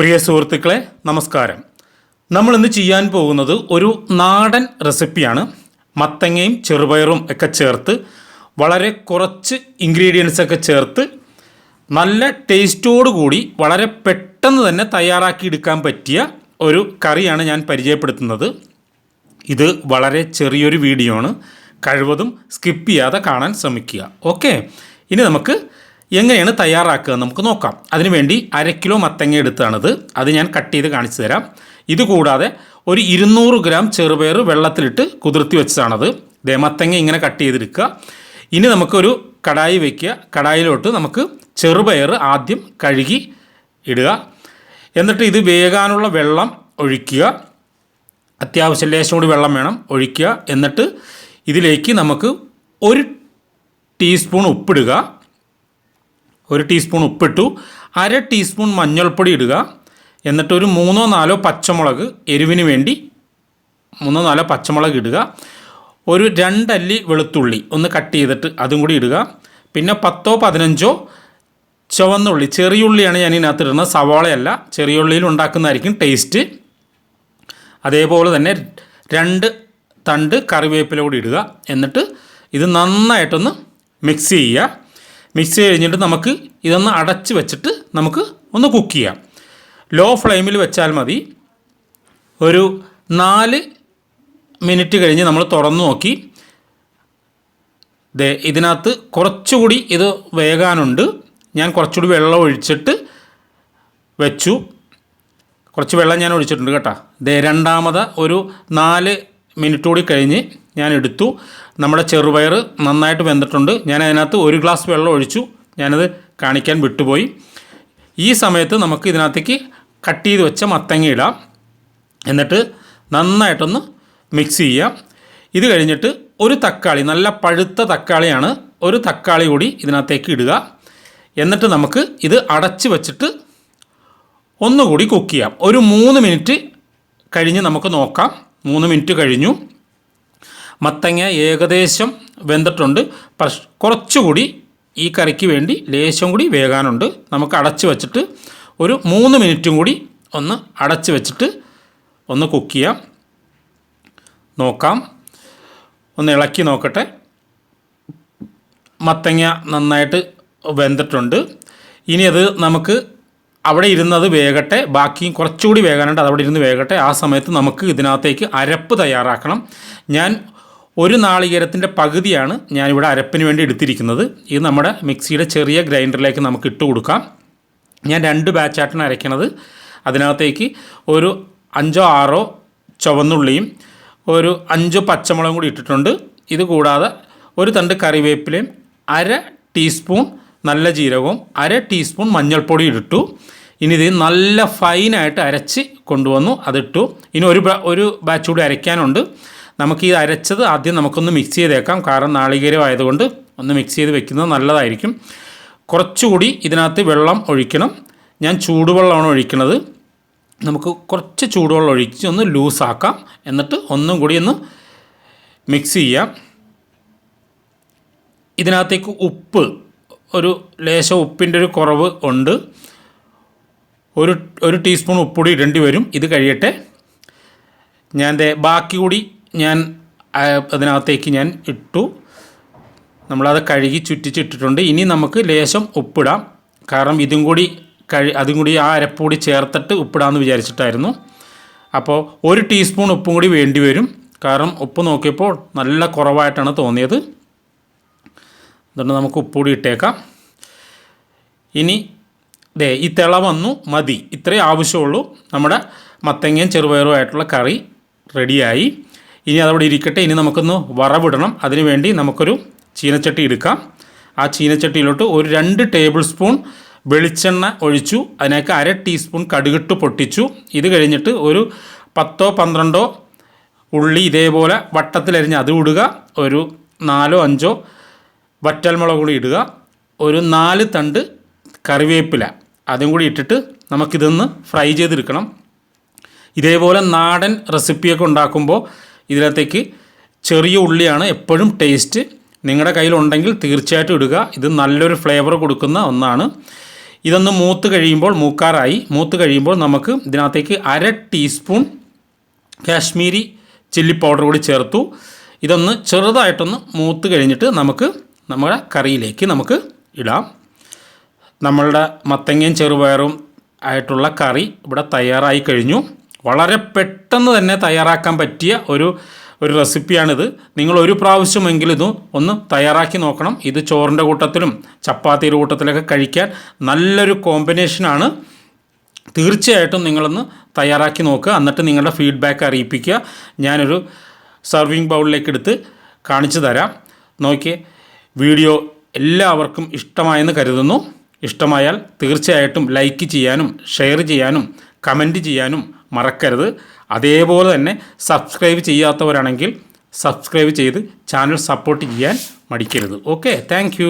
പ്രിയ സുഹൃത്തുക്കളെ നമസ്കാരം. നമ്മൾ ഇന്ന് ചെയ്യാൻ പോകുന്നത് ഒരു നാടൻ റെസിപ്പിയാണ്. മത്തങ്ങയും ചെറുപയറും ഒക്കെ ചേർത്ത് വളരെ കുറച്ച് ഇൻഗ്രീഡിയൻസ് ഒക്കെ ചേർത്ത് നല്ല കൂടി വളരെ പെട്ടെന്ന് തന്നെ തയ്യാറാക്കിയെടുക്കാൻ പറ്റിയ ഒരു കറിയാണ് ഞാൻ പരിചയപ്പെടുത്തുന്നത്. ഇത് വളരെ ചെറിയൊരു വീഡിയോ ആണ്. കഴിവതും സ്കിപ്പ് ചെയ്യാതെ കാണാൻ ശ്രമിക്കുക. ഓക്കെ ഇനി നമുക്ക് എങ്ങനെയാണ് തയ്യാറാക്കുക നമുക്ക് നോക്കാം. അതിനുവേണ്ടി അര കിലോ മത്തങ്ങ എടുത്താണിത് അത് ഞാൻ കട്ട് ചെയ്ത് കാണിച്ചു തരാം. ഇതുകൂടാതെ ഒരു ഇരുന്നൂറ് ഗ്രാം ചെറുപയർ വെള്ളത്തിലിട്ട് കുതിർത്തി വെച്ചതാണത്. ദേ മത്തങ്ങ ഇങ്ങനെ കട്ട് ചെയ്തെടുക്കുക ഇനി നമുക്കൊരു കടായി വയ്ക്കുക കടായിലോട്ട് നമുക്ക് ചെറുപയർ ആദ്യം കഴുകി ഇടുക. എന്നിട്ട് ഇത് വേകാനുള്ള വെള്ളം ഒഴിക്കുക. അത്യാവശ്യം ലേശം കൂടി വെള്ളം വേണം ഒഴിക്കുക. എന്നിട്ട് ഇതിലേക്ക് നമുക്ക് ഒരു ടീസ്പൂൺ ഉപ്പിടുക. ഒരു ടീസ്പൂൺ ഉപ്പിട്ടു അര ടീസ്പൂൺ മഞ്ഞൾപ്പൊടി ഇടുക. എന്നിട്ട് ഒരു മൂന്നോ നാലോ പച്ചമുളക് എരിവിന് വേണ്ടി മൂന്നോ നാലോ പച്ചമുളക് ഇടുക. ഒരു രണ്ടല്ലി വെളുത്തുള്ളി ഒന്ന് കട്ട് ചെയ്തിട്ട് അതും കൂടി ഇടുക. പിന്നെ പത്തോ പതിനഞ്ചോ ചുവന്നുള്ളി ചെറിയുള്ളിയാണ് ഞാൻ ഇതിനകത്ത് ഇടുന്നത്. സവാളയല്ല ചെറിയ ഉള്ളിയിൽ ഉണ്ടാക്കുന്നതായിരിക്കും ടേസ്റ്റ് അതേപോലെ തന്നെ രണ്ട് തണ്ട് കറിവേപ്പില കൂടി ഇടുക. എന്നിട്ട് ഇത് നന്നായിട്ടൊന്ന് മിക്സ് ചെയ്യുക. മിക്സ് കഴിഞ്ഞിട്ട് നമുക്ക് ഇതൊന്ന് അടച്ച് വെച്ചിട്ട് നമുക്ക് ഒന്ന് കുക്ക് ചെയ്യാം. ലോ ഫ്ലെയിമിൽ വെച്ചാൽ മതി. ഒരു നാല് മിനിറ്റ് കഴിഞ്ഞ് നമ്മൾ തുറന്നു നോക്കി. ദേ ഇതിനകത്ത് കുറച്ചുകൂടി ഇത് വേകാനുണ്ട്. ഞാൻ കുറച്ചുകൂടി വെള്ളം ഒഴിച്ചിട്ട് വെച്ചു. കുറച്ച് വെള്ളം ഞാൻ ഒഴിച്ചിട്ടുണ്ട് കേട്ടോ. ദേ രണ്ടാമത് ഒരു നാല് മിനിറ്റ് കൂടി കഴിഞ്ഞ് ഞാൻ എടുത്തു നമ്മുടെ ചെറുപയർ നന്നായിട്ട് വെന്തിട്ടുണ്ട്. ഞാൻ അതിനകത്ത് ഒരു ഗ്ലാസ് വെള്ളം ഒഴിച്ചു. ഞാനത് കാണിക്കാൻ വിട്ടുപോയി. ഈ സമയത്ത് നമുക്ക് ഇതിനകത്തേക്ക് കട്ട് ചെയ്ത് വെച്ച മത്തങ്ങ ഇടാം. എന്നിട്ട് നന്നായിട്ടൊന്ന് മിക്സ് ചെയ്യാം. ഇത് കഴിഞ്ഞിട്ട് ഒരു തക്കാളി നല്ല പഴുത്ത തക്കാളിയാണ് ഒരു തക്കാളി കൂടി ഇതിനകത്തേക്ക് ഇടുക. എന്നിട്ട് നമുക്ക് ഇത് അടച്ച് വെച്ചിട്ട് ഒന്നുകൂടി കുക്ക് ചെയ്യാം. ഒരു മൂന്ന് മിനിറ്റ് കഴിഞ്ഞ് നമുക്ക് നോക്കാം. മൂന്ന് മിനിറ്റ് കഴിഞ്ഞു. മത്തങ്ങ ഏകദേശം വെന്തിട്ടുണ്ട്. പക്ഷ കുറച്ചുകൂടി ഈ കറിക്ക് വേണ്ടി ലേശം കൂടി വേകാനുണ്ട്. നമുക്ക് അടച്ചു വച്ചിട്ട് ഒരു മൂന്ന് മിനിറ്റും കൂടി ഒന്ന് അടച്ച് വെച്ചിട്ട് ഒന്ന് കുക്ക് ചെയ്യാം. നോക്കാം. ഒന്ന് ഇളക്കി നോക്കട്ടെ. മത്തങ്ങ നന്നായിട്ട് വെന്തിട്ടുണ്ട്. ഇനി അത് നമുക്ക് അവിടെ ഇരുന്നത് വേകട്ടെ. ബാക്കിയും കുറച്ചുകൂടി വേകാനുണ്ട്. അതവിടെ ഇരുന്ന് വേകട്ടെ. ആ സമയത്ത് നമുക്ക് ഇതിനകത്തേക്ക് അരപ്പ് തയ്യാറാക്കണം. ഞാൻ ഒരു നാളികേരത്തിന്റെ പകുതിയാണ് ഞാനിവിടെ അരപ്പിന് വേണ്ടി എടുത്തിരിക്കുന്നത്. ഇത് നമ്മുടെ മിക്സിയുടെ ചെറിയ ഗ്രൈൻഡറിലേക്ക് നമുക്ക് ഇട്ട് കൊടുക്കാം. ഞാൻ രണ്ട് ബാച്ചായിട്ടാണ് അരയ്ക്കണത്. അതിനകത്തേക്ക് ഒരു അഞ്ചോ ആറോ ചുവന്നുള്ളിയും ഒരു അഞ്ചോ പച്ചമുളകും കൂടി ഇട്ടിട്ടുണ്ട്. ഇത് കൂടാതെ ഒരു തണ്ട് കറിവേപ്പിലയും അര ടീസ്പൂൺ നല്ല ജീരകവും അര ടീസ്പൂൺ മഞ്ഞൾപ്പൊടി ഇട്ടു. ഇനി ഇത് നല്ല ഫൈനായിട്ട് അരച്ച് കൊണ്ടുവന്നു. അതിട്ടു. ഇനി ഒരു ഒരു ബാച്ച് കൂടി അരയ്ക്കാനുണ്ട്. നമുക്ക് ഈ അരച്ചത് ആദ്യം നമുക്കൊന്ന് മിക്സ് ചെയ്തേക്കാം. കാരണം നാളികേരം ആയതുകൊണ്ട് ഒന്ന് മിക്സ് ചെയ്ത് വെക്കുന്നത് നല്ലതായിരിക്കും. കുറച്ചുകൂടി ഇതിനകത്ത് വെള്ളം ഒഴിക്കണം. ഞാൻ ചൂടുവെള്ളമാണ് ഒഴിക്കുന്നത്. നമുക്ക് കുറച്ച് ചൂടുവെള്ളം ഒഴിച്ച് ഒന്ന് ലൂസാക്കാം. എന്നിട്ട് ഒന്നും കൂടി ഒന്ന് മിക്സ് ചെയ്യാം. ഇതിനകത്തേക്ക് ഉപ്പ് ഒരു ലേശം ഉപ്പിന്റെ ഒരു കുറവ് ഉണ്ട്. ഒരു ഒരു ടീസ്പൂൺ ഉപ്പുകൂടി ഇടേണ്ടി വരും. ഇത് കഴിയട്ടെ. ഞാൻ ബാക്കി കൂടി ഞാൻ അതിനകത്തേക്ക് ഞാൻ ഇട്ടു. നമ്മളത് കഴുകി ചുറ്റിച്ചിട്ടിട്ടുണ്ട്. ഇനി നമുക്ക് ലേശം ഉപ്പിടാം. കാരണം ഇതും കൂടി കഴി അതും കൂടി ആ അരപ്പ് കൂടി ചേർത്തിട്ട് ഉപ്പിടാമെന്ന് വിചാരിച്ചിട്ടായിരുന്നു. അപ്പോൾ ഒരു ടീസ്പൂൺ ഉപ്പും കൂടി വേണ്ടി വരും. കാരണം ഉപ്പ് നോക്കിയപ്പോൾ നല്ല കുറവായിട്ടാണ് തോന്നിയത്. അതുകൊണ്ട് നമുക്ക് ഉപ്പ് കൂടി ഇട്ടേക്കാം. ഇനി ദേ ഈ തിള വന്നു. മതി. ഇത്രയും ആവശ്യമുള്ളൂ. നമ്മുടെ മത്തങ്ങയും ചെറുപയറുമായിട്ടുള്ള കറി റെഡിയായി. ഇനി അതവിടെ ഇരിക്കട്ടെ. ഇനി നമുക്കൊന്ന് വറവിടണം. അതിനുവേണ്ടി നമുക്കൊരു ചീനച്ചട്ടി എടുക്കാം. ആ ചീനച്ചട്ടിയിലോട്ട് ഒരു രണ്ട് ടേബിൾ സ്പൂൺ വെളിച്ചെണ്ണ ഒഴിച്ചു. അതിനേക്ക് അര ടീസ്പൂൺ കടുകിട്ട് പൊട്ടിച്ചു. ഇത് കഴിഞ്ഞിട്ട് ഒരു പത്തോ പന്ത്രണ്ടോ ഉള്ളി ഇതേപോലെ വട്ടത്തിലരിഞ്ഞ് അത് ഇടുക. ഒരു നാലോ അഞ്ചോ വറ്റൽമുളക് കൂടി ഇടുക. ഒരു നാല് തണ്ട് കറിവേപ്പില അതും കൂടി ഇട്ടിട്ട് നമുക്കിതൊന്ന് ഫ്രൈ ചെയ്തെടുക്കണം. ഇതേപോലെ നാടൻ റെസിപ്പിയൊക്കെ ഉണ്ടാക്കുമ്പോൾ ഇതിനകത്തേക്ക് ചെറിയ ഉള്ളിയാണ് എപ്പോഴും ടേസ്റ്റ് നിങ്ങളുടെ കയ്യിലുണ്ടെങ്കിൽ തീർച്ചയായിട്ടും ഇടുക. ഇത് നല്ലൊരു ഫ്ലേവർ കൊടുക്കുന്ന ഒന്നാണ്. ഇതൊന്ന് മൂത്ത് കഴിയുമ്പോൾ മൂക്കാറായി. മൂത്ത് കഴിയുമ്പോൾ നമുക്ക് ഇതിനകത്തേക്ക് അര ടീസ്പൂൺ കാശ്മീരി ചില്ലി പൗഡർ കൂടി ചേർത്തു. ഇതൊന്ന് ചെറുതായിട്ടൊന്ന് മൂത്ത് കഴിഞ്ഞിട്ട് നമുക്ക് നമ്മുടെ കറിയിലേക്ക് നമുക്ക് ഇടാം. നമ്മളുടെ മത്തങ്ങയും ചെറുപയറും ആയിട്ടുള്ള കറി ഇവിടെ തയ്യാറായി കഴിഞ്ഞു. വളരെ പെട്ടെന്ന് തന്നെ തയ്യാറാക്കാൻ പറ്റിയ ഒരു ഒരു റെസിപ്പിയാണിത്. നിങ്ങൾ ഒരു പ്രാവശ്യമെങ്കിലും ഇത് ഒന്ന് തയ്യാറാക്കി നോക്കണം. ഇത് ചോറിന്റെ കൂട്ടത്തിലും ചപ്പാത്തിയുടെ കൂട്ടത്തിലൊക്കെ കഴിക്കാൻ നല്ലൊരു കോമ്പിനേഷനാണ്. തീർച്ചയായിട്ടും നിങ്ങളൊന്ന് തയ്യാറാക്കി നോക്കുക. എന്നിട്ട് നിങ്ങളുടെ ഫീഡ്ബാക്ക് അറിയിപ്പിക്കുക. ഞാനൊരു സർവിങ് ബൗളിലേക്ക് എടുത്ത് കാണിച്ചു തരാം. നോക്കിയേ വീഡിയോ എല്ലാവർക്കും ഇഷ്ടമായെന്ന് കരുതുന്നു. ഇഷ്ടമായാൽ തീർച്ചയായിട്ടും ലൈക്ക് ചെയ്യാനും ഷെയർ ചെയ്യാനും കമന്റ് ചെയ്യാനും മറക്കരുത്. അതേപോലെ തന്നെ സബ്സ്ക്രൈബ് ചെയ്യാത്തവരാണെങ്കിൽ സബ്സ്ക്രൈബ് ചെയ്ത് ചാനൽ സപ്പോർട്ട് ചെയ്യാൻ മടിക്കരുത്. Okay thank